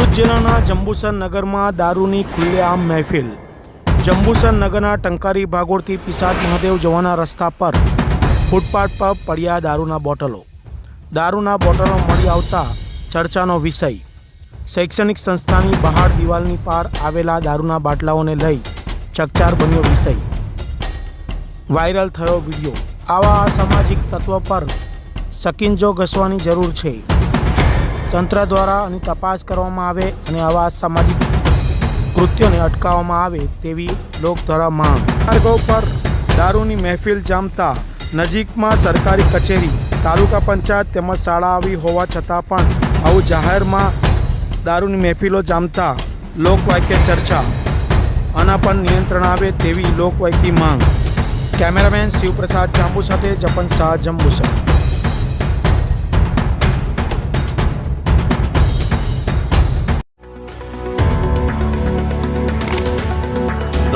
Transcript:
દાહોદ જિલ્લાના જંબુસર નગરમાં દારૂની ખુલ્લેઆમ મહેફિલ. જંબુસર નગરના ટંકારી ભાગોળથી પિસાદ મહાદેવ જવાના રસ્તા પર ફૂટપાથ પર પડ્યા દારૂના બોટલો. દારૂના બોટલો મળી આવતા ચર્ચાનો વિષય. શૈક્ષણિક સંસ્થાની બહાર દિવાલની પાર આવેલા દારૂના બાટલાઓને લઈ ચકચાર બન્યો વિષય. વાયરલ થયો વીડિયો. આવા અસામાજિક તત્વ પર સકિંજો ઘસવાની જરૂર છે. તંત્ર દ્વારા આની તપાસ કરવામાં આવે અને આવા સામાજિક કૃત્યોને અટકાવવામાં આવે તેવી લોકધારા માંગ. માર્ગો પર દારૂની મહેફિલ જામતા નજીકમાં સરકારી કચેરી, તાલુકા પંચાયત તેમજ શાળા આવી હોવા છતાં પણ આવું જાહેરમાં દારૂની મહેફિલો જામતા લોકવાક્ય ચર્ચા. આના પર નિયંત્રણ આવે તેવી લોકવાયકી માંગ. કેમેરામેન શિવપ્રસાદ જાંબુ સાથે જપન શાહ જંબુસર.